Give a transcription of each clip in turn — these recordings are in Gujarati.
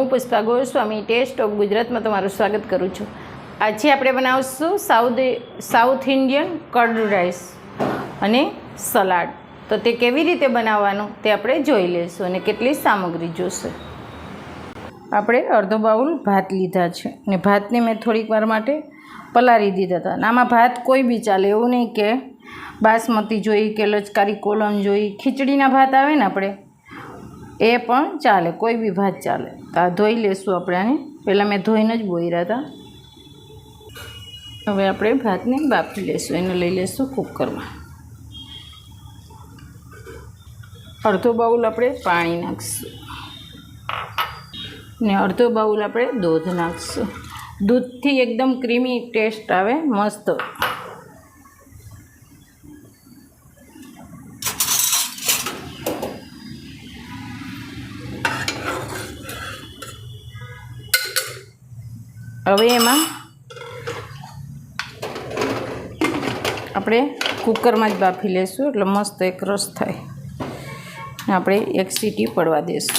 હું પુષ્પા ગોસ્વામી ટેસ્ટ ઓફ ગુજરાતમાં તમારું સ્વાગત કરું છું. આજે આપણે બનાવશું south south Indian curd rice અને સલાડ તો તે કેવી રીતે બનાવવાનું તે આપણે જોઈ લઈશું અને કેટલી સામગ્રી જોશે. આપણે અડધો બાઉલ ભાત લીધા છે અને ભાતને મેં થોડીક વાર માટે પલાળી દીધા હતા. અને આમાં ભાત કોઈ બી ચાલે એવું નહીં કે બાસમતી જોઈ, કે લચકારી કોલમ જોઈ, ખીચડીના ભાત આવે ને આપણે એ પણ ચાલે, કોઈ બી ભાત ચાલે. તો આ ધોઈ લેશું આપણે આને. પહેલાં મેં ધોઈને જ બોયરા હતા. હવે આપણે ભાતને બાફી લેશું, એને લઈ લેશું કુકરમાં. અડધો બાઉલ આપણે પાણી નાખીશું. ને અડધો બાઉલ આપણે દૂધ નાખીશું. દૂધથી એકદમ ક્રીમી ટેસ્ટ આવે, મસ્ત. હવે એમાં આપણે કુકરમાં જ બાફી લેશું, એટલે મસ્ત એક રસ થાય. આપણે એક સીટી પડવા દઈશું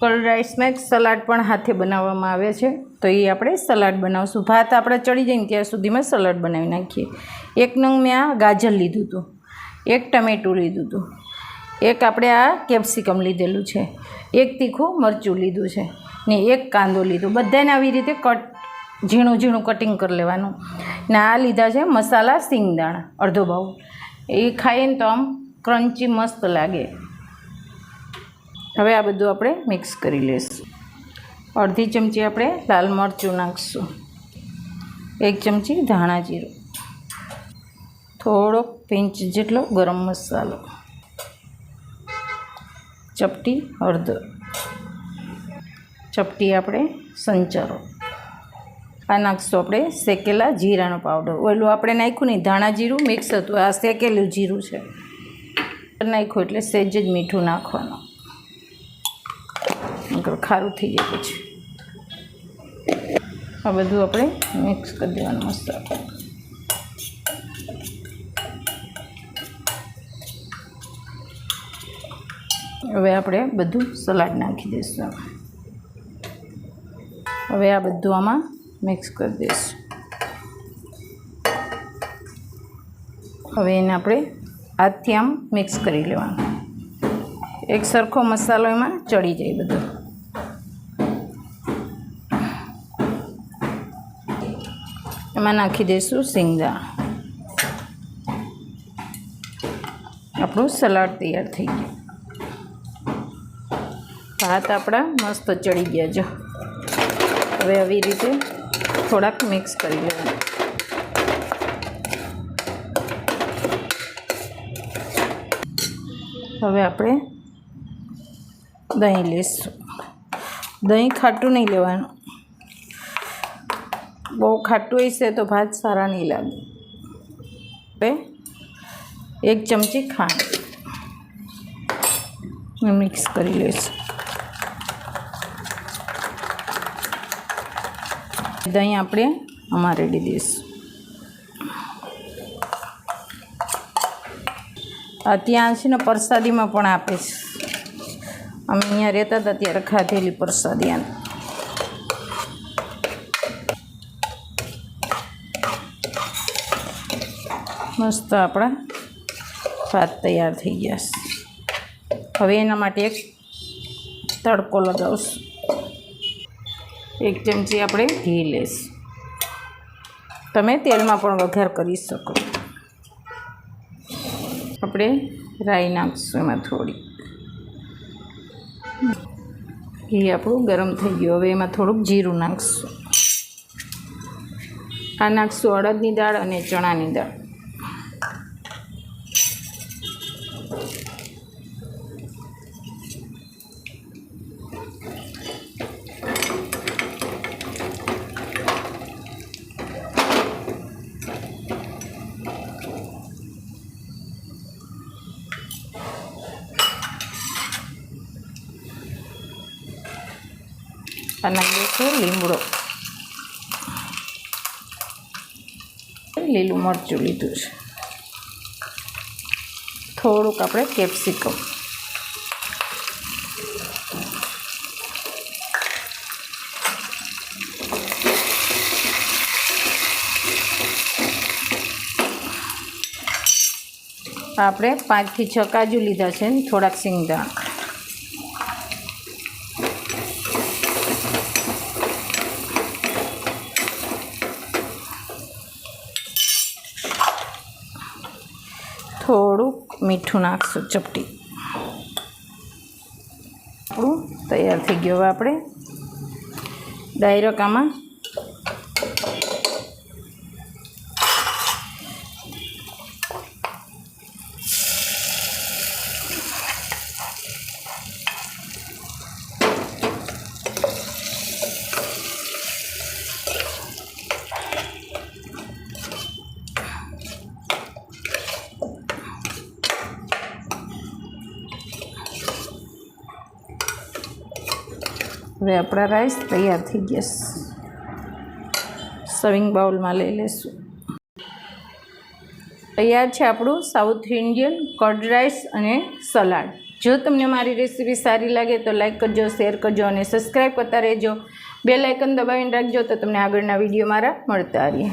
કર્ડ રાઈસમાં એક સલાડ પણ હાથે બનાવવામાં આવે છે, તો એ આપણે સલાડ બનાવશું. ભાત આપણે ચડી જઈને ત્યાં સુધીમાં સલાડ બનાવી નાખીએ. એક નંગ મેં આ ગાજર લીધું હતું, એક ટમેટું લીધું હતું. એક આપણે આ કેપ્સિકમ લીધેલું છે. એક તીખું મરચું લીધું છે ને એક કાંદો લીધો. બધાને આવી રીતે કટ, ઝીણું ઝીણું કટિંગ કરી લેવાનું. ને આ લીધા છે મસાલા સિંગદાણા, અડધો ભાવ. એ ખાઈએ ને તો આમ ક્રન્ચી મસ્ત લાગે. હવે આ બધું આપણે મિક્સ કરી લઈશું અડધી ચમચી આપણે લાલ મરચું નાખીશું. એક ચમચી ધાણા જીરું. થોડોક પિંચ જેટલો ગરમ મસાલો. ચપટી હળદર ચપટી આપણે સંચારો. આ નાખશું આપણે શેકેલા જીરાનો પાવડર. ઓલું આપણે નાખ્યું નહીં ધાણા જીરું મિક્સ હતું. આ શેકેલું જીરું છે. નાખ્યું એટલે સહેજ જ મીઠું નાખવાનું. ખારું થઈ જાય પછી. આ બધું આપણે મિક્સ કરી દેવાનું મસ્ત હવે આપણે બધું સલાડ નાખી દઈશું હવે આ બધું આમાં મિક્સ કરી દઈશું. હવે એને આપણે હાથથી આમ મિક્સ કરી લેવાનું. એક સરખો મસાલો એમાં ચડી જાય બધો. એમાં નાખી દઈશું સિંગદા આપણું સલાડ તૈયાર થઈ ગયું. ભાત આપણા મસ્ત ચડી ગયા જો. હવે આવી રીતે થોડાક મિક્સ કરી લેવાનું. હવે આપણે દહીં લઈશું દહીં ખાટું નહીં લેવાનું. બહુ ખાટું હશે તો ભાત સારા નહીં લાગે. હવે એક ચમચી ખાંડ. મિક્સ કરી લઈશું. દહીં આપણે આમાં રેડી દઈશું. ત્યાં છે ને પ્રસાદીમાં પણ આપે છે. અમે અહીંયા રહેતા હતા ત્યારે ખાધેલી પ્રસાદી આને. મસ્ત આપણા ભાત તૈયાર થઈ ગયા છે. હવે એના માટે એક તડકો લગાવશું. એક ચમચી આપણે ઘી લઈશું તમે તેલમાં પણ વઘાર કરી શકો. આપણે રાઈ નાખીશું એમાં થોડી ઘી આપણું ગરમ થઈ ગયું. હવે એમાં થોડુંક જીરું નાખીશું. આ નાખીશું અડદની દાળ અને ચણાની દાળ. નાખીએ છીએ લીમડો લીલું મરચું લીધું છે. થોડુંક આપણે કેપ્સિકમ. આપણે પાંચથી છ કાજુ લીધા છે ને થોડાક સિંગદાણા. થોડુંક મીઠું નાખશું ચપટી. આપણું તૈયાર થઈ ગયો હવે આપણે. ડાયરેક્ટ આમાં હવે આપણા રાઈસ તૈયાર થઈ ગયા સર્વિંગ બાઉલમાં લઈ લેશું. તૈયાર છે આપણું સાઉથ ઇન્ડિયન કર્ડ રાઈસ અને સલાડ જો તમને મારી રેસીપી સારી લાગે તો લાઈક કરજો શેર કરજો અને સબસ્ક્રાઈબ કરતા રહેજો. બે લાઇકન દબાવીને રાખજો તો તમને આગળના વીડિયો મારા મળતા રહીએ